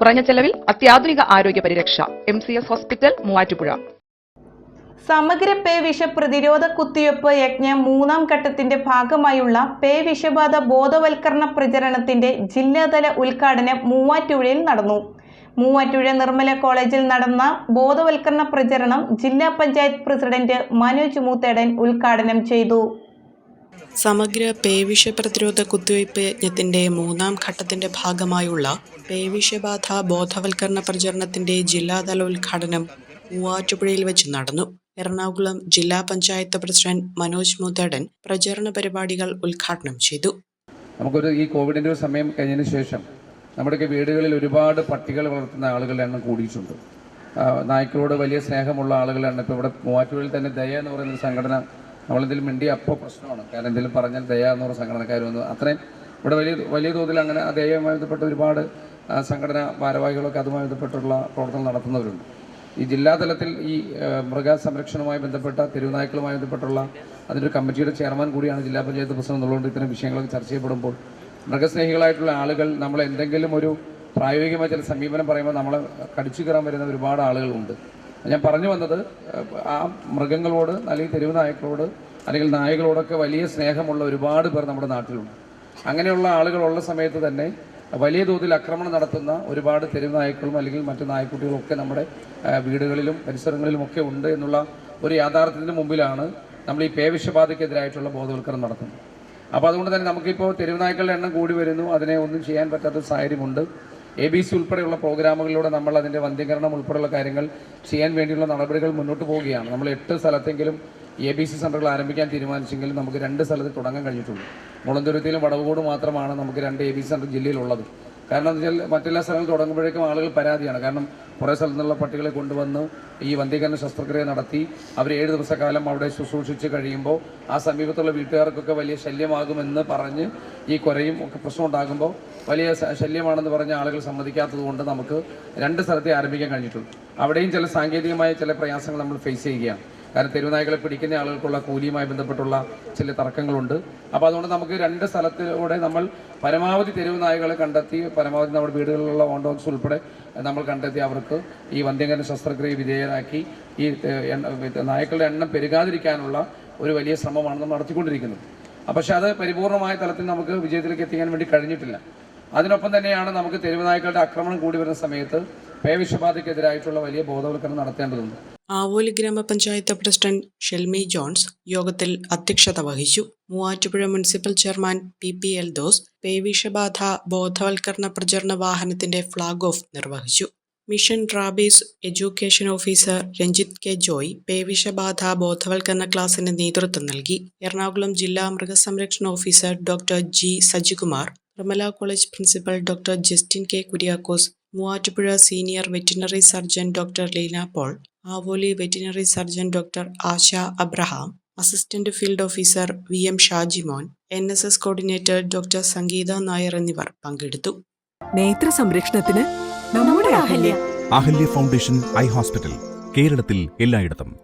കുറഞ്ഞ ചെലവിൽ അത്യാധുനിക ആരോഗ്യ പരിരക്ഷ. M C S hospital Muvattupuzha. സമഗ്ര പേ വിഷ പ്രതിരോധ കുത്തിവയ്പ്പ് യജ്ഞം മൂന്നാം ഘട്ടത്തിന്റെ ഭാഗമായുള്ള പേ വിഷബാധ ബോധവൽക്കരണ പ്രചരണത്തിന്റെ ജില്ലാതല ഉദ്ഘാടനം മൂവാറ്റുപുഴയിൽ നടന്നു. മൂവാറ്റുപുഴ നിർമ്മല കോളേജിൽ നടന്ന ബോധവൽക്കരണ പ്രചരണം ജില്ലാ പഞ്ചായത്ത് പ്രസിഡന്റ് മനോജ് മൂത്തേടൻ ഉദ്ഘാടനം ചെയ്തു. സമഗ്ര പേവിഷ പ്രതിരോധ കുത്തിവയ്പ് യജ്ഞത്തിന്റെ മൂന്നാം ഘട്ടത്തിന്റെ ഭാഗമായുള്ള പേവിഷബാധ ബോധവൽക്കരണ പ്രചരണത്തിന്റെ ജില്ലാതല ഉദ്ഘാടനം മൂവാറ്റുപുഴയിൽ വെച്ച് നടന്നു. എറണാകുളം ജില്ലാ പഞ്ചായത്ത് പ്രസിഡന്റ് മനോജ് മുതടൻ പ്രചരണ പരിപാടികൾ ഉദ്ഘാടനം ചെയ്തു. നമുക്കൊരു ഈ കോവിഡിന്റെ ഒരു സമയം കഴിഞ്ഞതിന് ശേഷം നമ്മുടെയൊക്കെ വീടുകളിൽ ഒരുപാട് പട്ടികൾ വളർത്തുന്ന ആളുകളുടെ എണ്ണം കൂടിയിട്ടുണ്ട്. നായ്ക്കളോട് വലിയ സ്നേഹമുള്ള ആളുകളുടെ എണ്ണം ഇപ്പോൾ ഇവിടെ മൂവാറ്റുപുഴയിൽ തന്നെ ദയ എന്ന് പറയുന്ന സംഘടന നമ്മളെന്തെങ്കിലും മിണ്ടി അപ്പോൾ പ്രശ്നമാണ്. കാരണം എന്തെങ്കിലും പറഞ്ഞാൽ ദയ എന്ന് പറഞ്ഞ സംഘടനക്കാർ വന്നു അത്രയും ഇവിടെ വലിയ വലിയ തോതിൽ അങ്ങനെ ദയയുമായി ബന്ധപ്പെട്ട ഒരുപാട് സംഘടനാ ഭാരവാഹികളൊക്കെ അതുമായി ബന്ധപ്പെട്ടുള്ള പ്രവർത്തനം നടത്തുന്നവരുണ്ട്. ഈ ജില്ലാതലത്തിൽ ഈ ആ, മൃഗസംരക്ഷണവുമായി ബന്ധപ്പെട്ട തെരുവുനായ്ക്കളുമായി ബന്ധപ്പെട്ടുള്ള അതിന്റെ ഒരു കമ്മിറ്റിയുടെ ചെയർമാൻ കൂടിയാണ് ജില്ലാ പഞ്ചായത്ത് പ്രസിഡന്റ് എന്നുള്ളതുകൊണ്ട് ഇത്തരം വിഷയങ്ങളൊക്കെ ചർച്ച ചെയ്യപ്പെടുമ്പോൾ മൃഗസ്നേഹികളായിട്ടുള്ള ആളുകൾ നമ്മൾ എന്തെങ്കിലും ഒരു പ്രായോഗികമായ ചില സമീപനം പറയുമ്പോൾ നമ്മളെ കടിച്ചു കയറാൻ വരുന്ന ഒരുപാട് ആളുകളുണ്ട്. ഞാൻ പറഞ്ഞു വന്നത് ആ, മൃഗങ്ങളോട് അല്ലെങ്കിൽ തെരുവ് നായ്ക്കളോട് അല്ലെങ്കിൽ നായകളോടൊക്കെ വലിയ സ്നേഹമുള്ള ഒരുപാട് പേർ നമ്മുടെ നാട്ടിലുണ്ട്. അങ്ങനെയുള്ള ആളുകളുള്ള സമയത്ത് തന്നെ വലിയ തോതിൽ ആക്രമണം നടത്തുന്ന ഒരുപാട് തെരുവ് നായ്ക്കളും അല്ലെങ്കിൽ മറ്റു നായ്ക്കുട്ടികളും ഒക്കെ നമ്മുടെ വീടുകളിലും പരിസരങ്ങളിലും ഒക്കെ ഉണ്ട് എന്നുള്ള ഒരു യാഥാർത്ഥ്യത്തിന് മുമ്പിലാണ് നമ്മൾ ഈ പേവിഷബാധയ്ക്കെതിരായിട്ടുള്ള ബോധവൽക്കരണം നടത്തുന്നത്. അപ്പോൾ അതുകൊണ്ട് തന്നെ നമുക്കിപ്പോൾ തെരുവ് നായ്ക്കളുടെ എണ്ണം കൂടി വരുന്നു. അതിനെ ഒന്നും ചെയ്യാൻ പറ്റാത്ത സാഹചര്യമുണ്ട്. എ ബി സി ഉൾപ്പെടെയുള്ള പ്രോഗ്രാമുകളിലൂടെ നമ്മൾ അതിന്റെ വന്ധ്യീകരണം ഉൾപ്പെടെയുള്ള കാര്യങ്ങൾ ചെയ്യാൻ വേണ്ടിയുള്ള നടപടികൾ മുന്നോട്ട് പോവുകയാണ്. നമ്മൾ എട്ട് സ്ഥലത്തെങ്കിലും എ ബി സി സെന്ററുകൾ ആരംഭിക്കാൻ തീരുമാനിച്ചെങ്കിലും നമുക്ക് രണ്ട് സ്ഥലത്ത് തുടങ്ങാൻ കഴിഞ്ഞിട്ടുള്ളൂ. മുളന്തുരുത്തിയിലും വടവുകോട് മാത്രമാണ് നമുക്ക് രണ്ട് എ ബി സി സെന്റർ ജില്ലയിലുള്ളത്. കാരണം എന്താ വെച്ചാൽ മറ്റെല്ലാ സ്ഥലങ്ങളും തുടങ്ങുമ്പോഴേക്കും ആളുകൾ പരാതിയാണ്. കാരണം കുറേ സ്ഥലത്തു നിന്നുള്ള പട്ടികളെ കൊണ്ടുവന്ന് ഈ വന്ധീകരണ ശസ്ത്രക്രിയ നടത്തി അവർ ഏഴ് ദിവസക്കാലം അവിടെ ശുശ്രൂഷിച്ച് കഴിയുമ്പോൾ ആ സമീപത്തുള്ള വീട്ടുകാർക്കൊക്കെ വലിയ ശല്യമാകുമെന്ന് പറഞ്ഞ് ഈ കുരയും ഒക്കെ പ്രശ്നം ഉണ്ടാകുമ്പോൾ വലിയ ശല്യമാണെന്ന് പറഞ്ഞ ആളുകൾ സമ്മതിക്കാത്തത് കൊണ്ട് നമുക്ക് രണ്ട് സ്ഥലത്തെ ആരംഭിക്കാൻ കഴിഞ്ഞിട്ടുള്ളൂ. അവിടെയും ചില സാങ്കേതികമായ ചില പ്രയാസങ്ങൾ നമ്മൾ ഫേസ് ചെയ്യുകയാണ്. കാരണം തെരുവുനായ്ക്കളെ പിടിക്കുന്ന ആളുകൾക്കുള്ള കൂലിയുമായി ബന്ധപ്പെട്ടുള്ള ചില തർക്കങ്ങളുണ്ട്. അപ്പോൾ അതുകൊണ്ട് നമുക്ക് രണ്ട് സ്ഥലത്തിലൂടെ നമ്മൾ പരമാവധി തെരുവ് നായകളെ കണ്ടെത്തി പരമാവധി നമ്മുടെ വീടുകളിലുള്ള ഓണ്ടോക്സ് ഉൾപ്പെടെ നമ്മൾ കണ്ടെത്തി അവർക്ക് ഈ വന്ധ്യകരണ ശസ്ത്രക്രിയ വിധേയരാക്കി ഈ നായ്ക്കളുടെ എണ്ണം പെരുകാതിരിക്കാനുള്ള ഒരു വലിയ ശ്രമമാണ് നമ്മൾ നടത്തിക്കൊണ്ടിരിക്കുന്നത്. പക്ഷേ അത് പരിപൂർണമായ തലത്തിൽ നമുക്ക് വിജയത്തിലേക്ക് എത്തിക്കാൻ വേണ്ടി കഴിഞ്ഞിട്ടില്ല. അതിനൊപ്പം തന്നെയാണ് നമുക്ക് തെരുവ് നായ്ക്കളുടെ ആക്രമണം കൂടി വരുന്ന സമയത്ത് പേവിഷബാധയ്ക്കെതിരായിട്ടുള്ള വലിയ ബോധവൽക്കരണം നടത്തേണ്ടതുണ്ട്. ആവോലി ഗ്രാമപഞ്ചായത്ത് പ്രസിഡന്റ് ഷെൽമി ജോൺസ് യോഗത്തിൽ അധ്യക്ഷത വഹിച്ചു. Muvattupuzha municipal chairman P P Eldhose പേവിഷബാധ ബോധവൽക്കരണ പ്രചരണ വാഹനത്തിന്റെ ഫ്ളാഗ് ഓഫ് നിർവഹിച്ചു. Mission rabies education officer Ranjith K Joy പേവിഷബാധ ബോധവൽക്കരണ ക്ലാസിന് നേതൃത്വം നൽകി. എറണാകുളം ജില്ലാ മൃഗസംരക്ഷണ officer doctor G Sajikumar Nirmala college principal doctor Justin K Kuriakose Muvattupuzha senior veterinary surgeon doctor Leena Paul Avoli veterinary surgeon doctor Asha Abraham assistant field officer V M Shajimon N S S coordinator doctor Sangeetha Nair എന്നിവർ പങ്കെടുത്തു. നേത്ര സംരക്ഷണത്തിന് നമ്മുടെ Ahalya. Ahalya foundation eye hospital കേരളത്തിൽ എല്ലായിടത്തും.